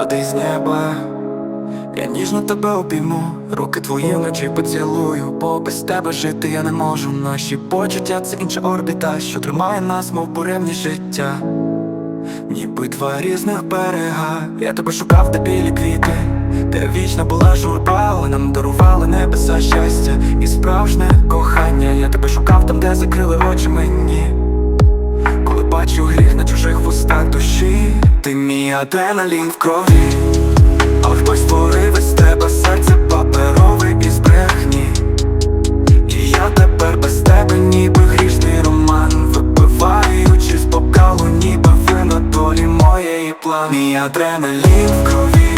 падай з неба. Я ніжно тебе обійму, руки твої вночі поцілую, бо без тебе жити я не можу. Наші почуття це інша орбіта, що тримає нас, мов буремні життя. Ніби два різних берега, я тебе шукав, де білі квіти, де вічна була журба, але нам дарували небеса щастя і справжнє кохання. Я тебе шукав там, де закрили очі мені. Коли бачу гріх на чужих душі, ти мій адреналін в крові, а хтось створив із тебе серце паперове із брехні. І я тепер без тебе, ніби грішний роман. Випиваючи з бокалу, ніби вина долі моєї план Мій адреналін в крові,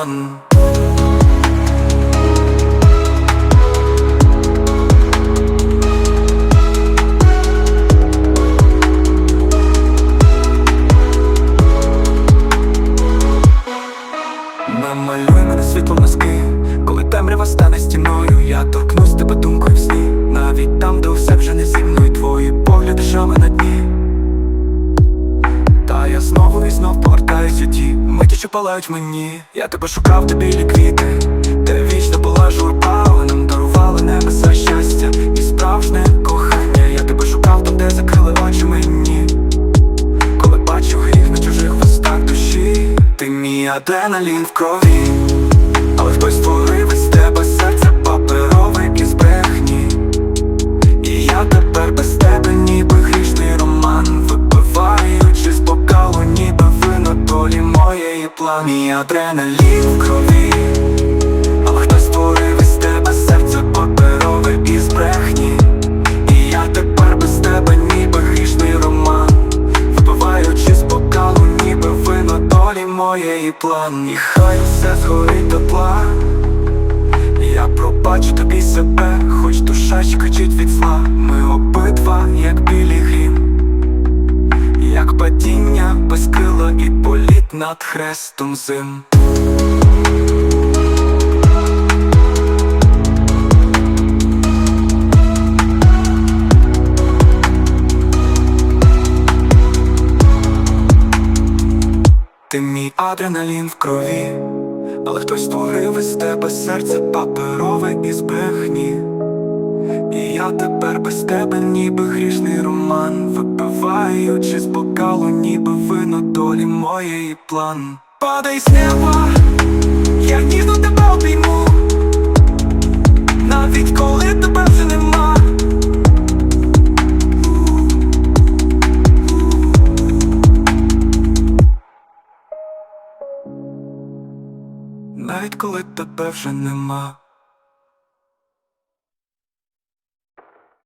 план Намалюй мене світло носки, коли темрява стане стіною, я торкнусь тебе думкою в сні, навіть що палають мені. Я тебе шукав, де білі квіти, де вічна була журба, але нам дарували небеса щастя і справжнє кохання. Я тебе шукав там, де закрили очі мені. Коли бачу гріх на чужих вустах душі, ти мій адреналін в крові, але хтось створив план Мій адреналін в крові, але хтось створив із тебе серце паперове із брехні. І я тепер без тебе, ніби грішний роман. Випиваючи з бокалу, ніби вино долі моєї план. І хай усе згорить дотла. Я пробачу тобі себе, хоч душа кричить від зла над хрестом зим. Ти мій адреналін в крові, але хтось створив із тебе серце паперове із брехні. І я тепер без тебе, ніби грішний роман. Випиваючи з бокалу, ніби вино долі моєї план. Падай з неба, я ніжно тебе обійму. Навіть коли тебе вже нема. Навіть коли тебе вже нема